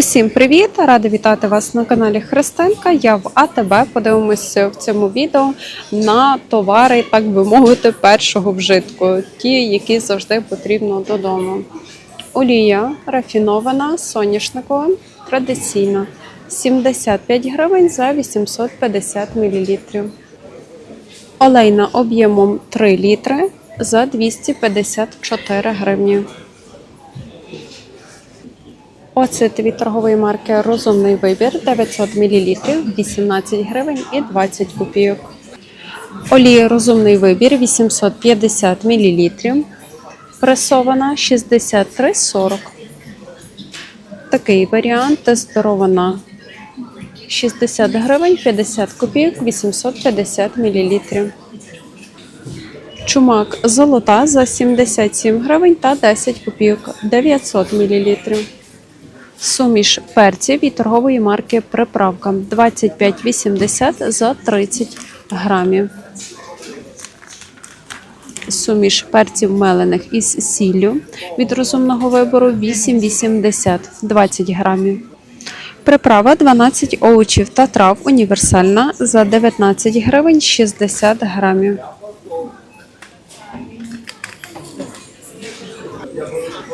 Усім привіт! Рада вітати вас на каналі Христинка. Я в АТБ. Подивимося в цьому відео на товари, так би мовити, першого вжитку, ті, які завжди потрібно додому. Олія рафінована, соняшникова, традиційна 75 гривень за 850 мл. Олейна об'ємом 3 літри за 254 гривні. Оцет від торгової марки Розумний вибір 900 мл 18 гривень і 20 копійок. Олія Розумний вибір 850 мл. Пресована 63,40. Такий варіант тестирована 60 гривень 50 копійок 850 мл. Чумак золота за 77 гривень та 10 копійок 900 мл. Суміш перців від торгової марки Приправка 25,80 за 30 грамів. Суміш перців мелених із сіллю від розумного вибору 8,80 20 грамів. Приправа 12 овочів та трав універсальна за 19 гривень 60 грамів.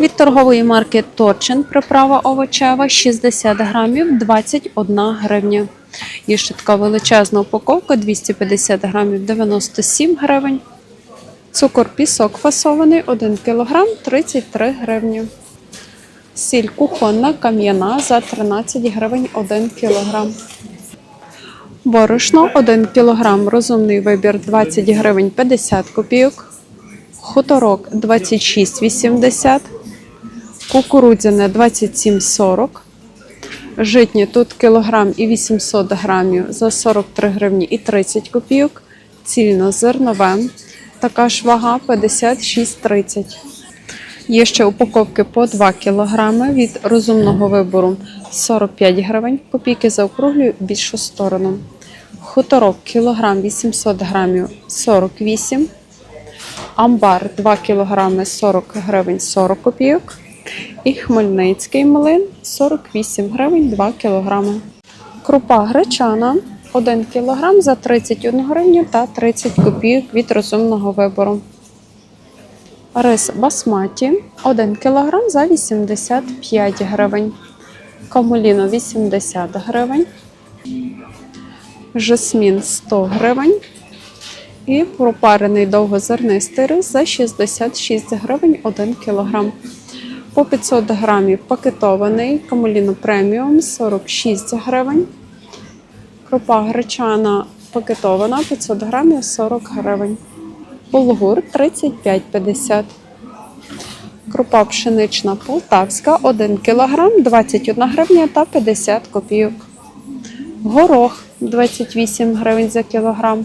Від торгової марки Торчин приправа овочева 60 грамів 21 гривня. Є ще така величезна упаковка 250 грамів 97 гривень. Цукор пісок фасований 1 кг 33 гривні. Сіль кухонна кам'яна за 13 гривень 1 кг. Борошно 1 кг розумний вибір 20 гривень 50 копійок. Хуторок 26,80 кукурудзяне 27,40. Житнє тут кілограм і 800 грамів за 43 гривні і 30 копійок. Цільнозернове. Така ж вага 56,30. Є ще упаковки по 2 кілограми від розумного вибору 45 гривень. Копійки заокруглюю більшу сторону. Хуторок кілограм 800 грамів 48. Амбар 2 кг 40 гривень 40 копійок. І Хмельницький млин 48 гривень 2 кг. Крупа гречана 1 кг за 31 гривню та 30 копійок від розумного вибору. Рис басматі 1 кг за 85 гривень. Камуліно 80 гривень. Жасмін 100 гривень. І пропарений довгозернистий рис за 66 гривень 1 кг. По 500 грамів пакетований камуліно преміум 46 гривень. Крупа гречана пакетована 500 грамів 40 гривень. Булгур 35,50. Крупа пшенична полтавська 1 кг 21 гривня та 50 копійок. Горох 28 гривень за кілограм.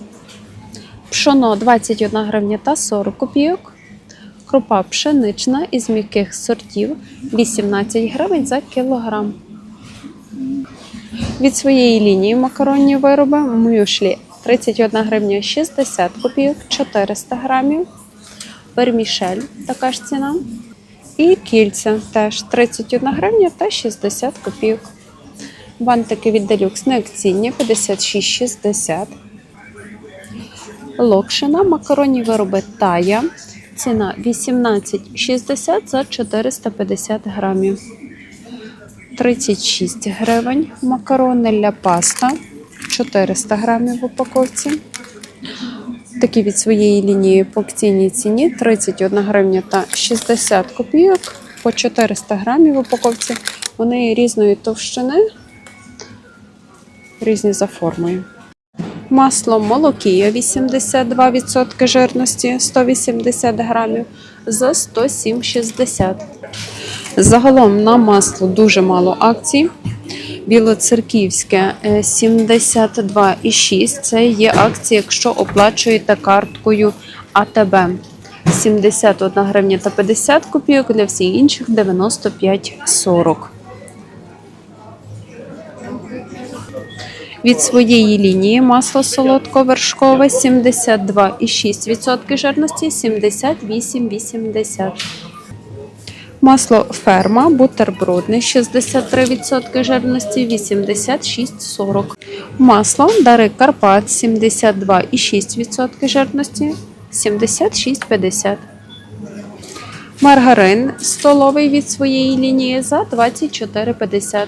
Пшоно 21 гривня та 40 копійок. Крупа пшенична із м'яких сортів 18 гривень за кілограм. Від своєї лінії макаронні вироби мюшлі 31 гривня 60 копійок, 400 грамів. Вермішель така ж ціна. І кільця теж 31 гривня та 60 копійок. Бантики від Deluxe неакційні 56,60. Локшина, макаронні вироби Тая. Ціна 18,60 за 450 грамів. 36 гривень. Макарони ля паста 400 грамів в упаковці. Такі від своєї лінії по акційній ціні 31 гривня та 60 копійок по 400 грамів в упаковці. Вони різної товщини, різні за формою. Масло молокія 82% жирності 180 грамів за 107,60. Загалом на масло дуже мало акцій. Білоцерківське е, 72,6. Це є акція, якщо оплачуєте карткою АТБ. 71 гривня та 50 копійок, для всіх інших 95,40. Від своєї лінії масло солодко-вершкове 72,6% жирності 78,80. Масло ферма, бутербродне 63% жирності 86,40. Масло Дари Карпат 72,6% жирності 76,50. Маргарин столовий від своєї лінії за 24,50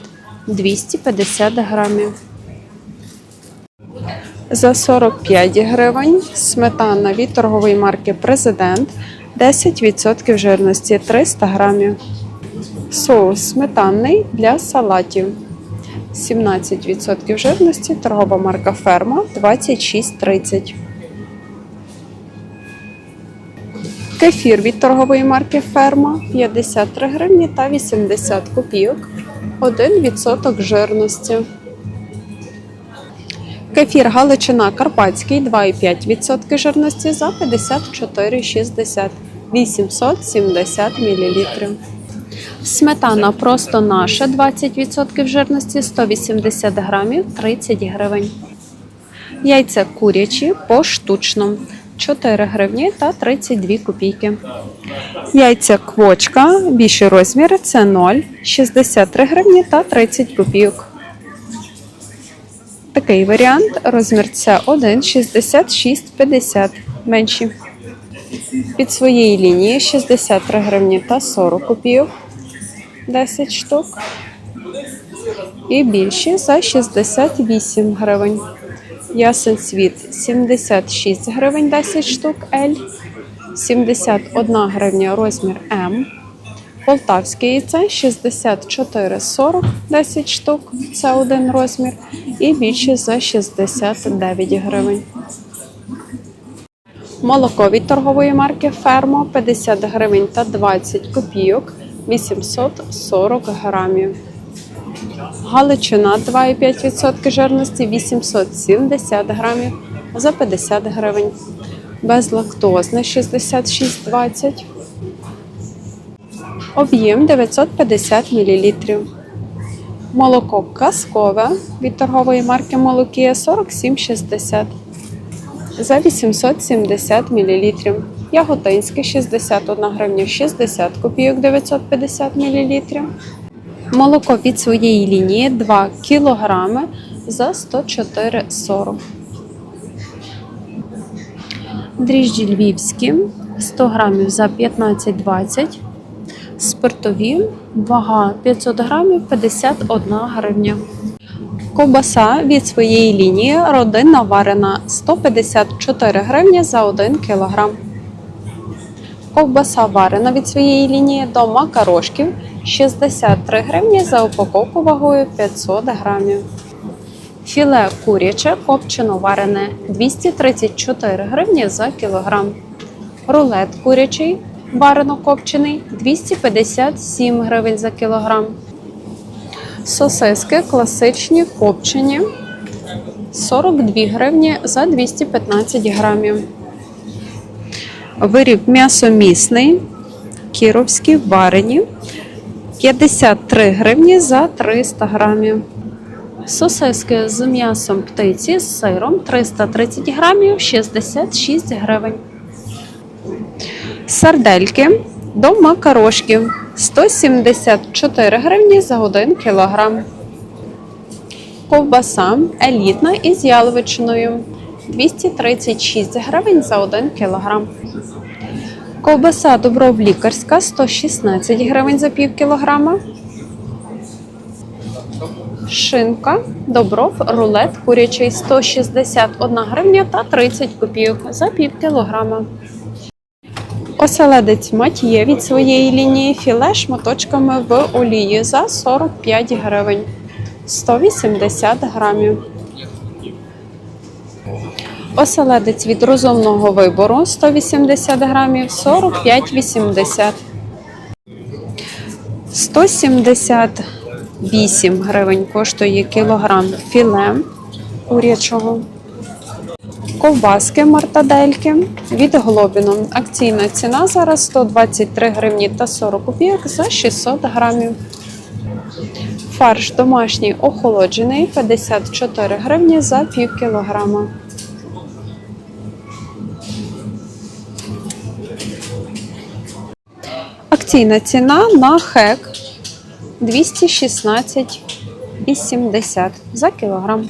250 грамів. За 45 гривень сметана від торгової марки Президент 10% жирності 300 грамів. Соус сметанний для салатів 17% жирності, торгова марка Ферма 26,30. Кефір від торгової марки Ферма 53 гривні та 80 копійок. 1% жирності. Кефір Галичина Карпатський 2,5% жирності за 54,60 870 мл. Сметана просто наша 20% жирності 180 грамів 30 гривень. Яйця курячі поштучно 4 гривні та 32 копійки. Яйця квочка, більший розмір це 0, 63 гривні та 30 копійок. Такий варіант. Розмір це 1, 66,50 менші. Від своєї лінії 63 гривні та 40 копійок. 10 штук. І більші за 68 гривень. Ясен світ 76 гривень 10 штук L. 71 гривня розмір М. Полтавське яйце 64,40 10 штук. Це один розмір. І більше за 69 гривень. Молоко від торгової марки Фермо 50 гривень та 20 копійок 840 грамів. Галичина 2,5% жирності 870 грамів за 50 гривень. Безлактозне 66,20. Об'єм 950 мл. Молоко казкове від торгової марки Молокія 47,60 за 870 мл. Яготинське 61 гривня 60 копійок 950 мл. Молоко від своєї лінії 2 кг за 104,40. Дріжджі львівські 100 грамів за 15,20. Спиртові вага 500 грамів 51 гривня. Ковбаса від своєї лінії родинна варена 154 гривні за 1 кг. Ковбаса варена від своєї лінії до макарошків 63 гривні за упаковку вагою 500 грамів. Філе куряче копчено варене 234 гривні за кілограм. Рулет курячий варено копчений 257 гривень за кілограм. Сосиски класичні копчені 42 гривні за 215 грамів. Виріб м'ясомісний, кіровські варені 53 гривні за 300 грамів. Сосиски з м'ясом птиці з сиром 330 грамів 66 гривень. Сардельки до макарошків 174 гривні за 1 кілограм. Ковбаса елітна із яловичиною 236 гривень за 1 кілограм. Ковбаса Добров лікарська 116 гривень за пів кілограма. Шинка Добров рулет курячий 161 гривня та 30 копійок за пів кілограма. Оселедець Матьє від своєї лінії філе шматочками в олії за 45 гривень 180 грамів. Оселедець від розумного вибору 180 грамів 45,80. 178 гривень коштує кілограм філе курячого. Ковбаски мартадельки від Глобіно. Акційна ціна зараз 123 гривні та 40 копійок за 600 грамів. Фарш домашній охолоджений 54 гривні за пів кілограма. Акційна ціна на хек 216,80 за кілограм.